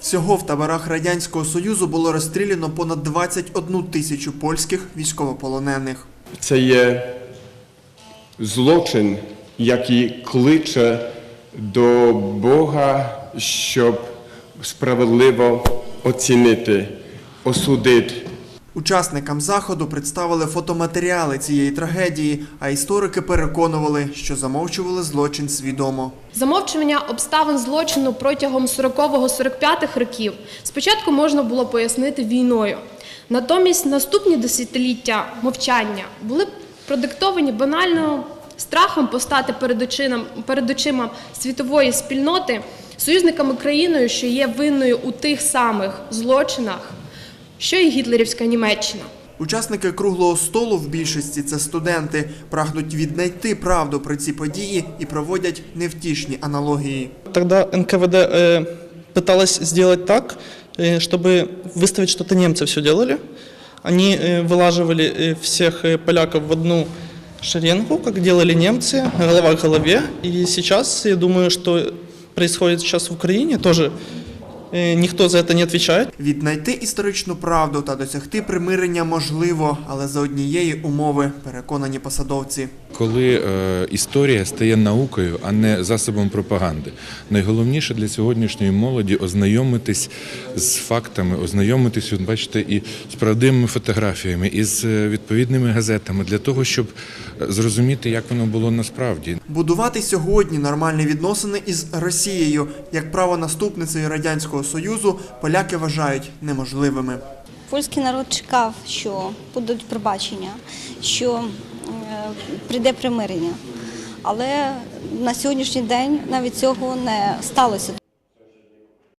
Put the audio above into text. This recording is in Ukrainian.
Всього в таборах Радянського Союзу було розстріляно понад 21 тисячу польських військовополонених. Це є злочин, який кличе до Бога, щоб справедливо оцінити, осудити. Учасникам заходу представили фотоматеріали цієї трагедії, а історики переконували, що замовчували злочин свідомо. Замовчування обставин злочину протягом 40-45 років спочатку можна було пояснити війною. Натомість наступні десятиліття мовчання були продиктовані банально страхом постати перед очима, перед очима світової спільноти союзниками країною, що є винною у тих самих злочинах, що і гітлерівська Німеччина. Учасники круглого столу в більшості це студенти, прагнуть віднайти правду про ці події і проводять невтішні аналогії. Тогда НКВД э, пыталась сделать так, э, чтобы выставить, что это немцы все делали. Они э, вылаживали э, всех э, поляков в одну шеренгу, как делали немцы, голова к голове. И сейчас, я думаю, что происходит сейчас в Украине, тоже э, никто за це не відповідає. Віднайти історичну правду та досягти примирення можливо, але за однієї умови, переконані посадовці. Коли е, історія стає наукою, а не засобом пропаганди, найголовніше для сьогоднішньої молоді ознайомитись з фактами, ознайомитись, от бачите, і з правдивими фотографіями, і з е, відповідними газетами для того, щоб е, зрозуміти, як воно було насправді. Будувати сьогодні нормальні відносини із Росією як правонаступницею Радянського Союзу поляки вважають неможливими. Польський народ чекав, що будуть пробачення, що прийде примирення. Але на сьогоднішній день навіть цього не сталося.